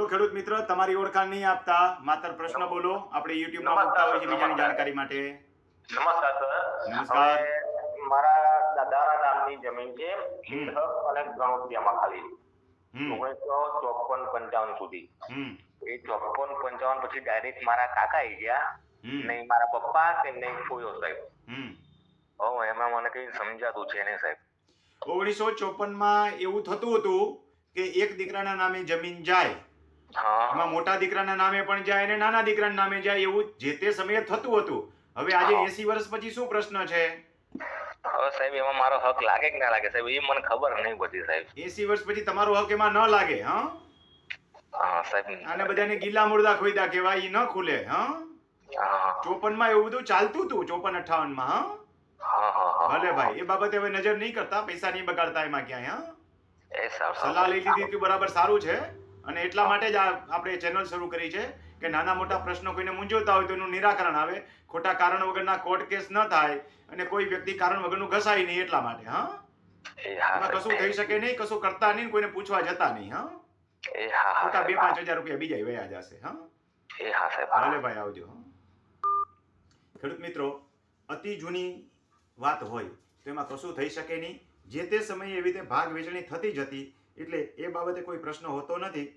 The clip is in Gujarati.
બોલો ખેડૂત મિત્ર તમારી ઓળખાણ નહીં આપતા. માત્ર પ્રશ્ન બોલો. આપણે યુટ્યુબમાં મૂકતા હોય છે બીજાની જાણકારી માટે. નમસ્કાર સર. નમસ્કાર. મારા દાદાના નામની જમીન છે અને ગણોતિયામાં ખાલી. ઓગણીસો ચોપન પંચાવન સુધી. એ ચોપન પંચાવન પછી ડાયરેક્ટ મારા કાકા આવી ગયા. નહીં મારા પપ્પા કે નહીં ફોયો સાહેબ. હવે એમાં મને કઈ સમજાતું છે ને સાહેબ. ઓગણીસો ચોપનમાં એવું થતું હતું કે એક દીકરાના નામે જમીન જાય. એમાં મોટા દીકરાના નામે પણ જાય અને નાના દીકરાના નામે જાય એવું જે તે સમયે થતું હતું. હવે આજે હા. એસી વર્ષ પછી શું પ્રશ્ન છે? હવે સાહેબ એમાં મારો હક લાગે કે ના લાગે સાહેબ? એ મને ખબર નહીં બધી સાહેબ. એસી વર્ષ પછી તમારો હક એમાં ન લાગે હ? હા સાહેબ. અને બધાને ગીલા મુર્દા ખોઈદા કહેવાય ઈ ન ખુલે હા? ચોપનમાં એવું બધું ચાલતું હતું ચોપન અઠાવનમાં હા ભલે ભાઈ એ બાબતે હવે નજર નહીં કરતા પૈસા નહીં બગાડતા એમાં ક્યાંય હા? સાહેબ સલાહ લઈ લીધી તું બરાબર સારું છે? અને એટલા માટે જ આ આપણે ચેનલ શરૂ કરી છે કે નાના મોટા પ્રશ્નો કોઈને મૂંઝવતા હોય તો એનું નિરાકરણ આવે ખોટા કારણ વગરના કોર્ટ કેસ ન થાય અને કોઈ વ્યક્તિ કારણ વગરનું ઘસાય નહીં એટલા માટે હા? કશું થઈ શકે નહીં કશું કરતા નહીં કોઈને પૂછવા જતા નહીં હા? ખોટા બે પાંચ હજાર રૂપિયા બીજા વયા જશે હા. ભલે ભાઈ આવજો. ખેડૂત મિત્રો અતિ જૂની વાત હોય તો એમાં કશું થઈ શકે નહીં. જે તે સમયે એવી રીતે ભાગ વેચણી થતી જ હતી એટલે એ બાબતે કોઈ પ્રશ્ન હોતો નથી.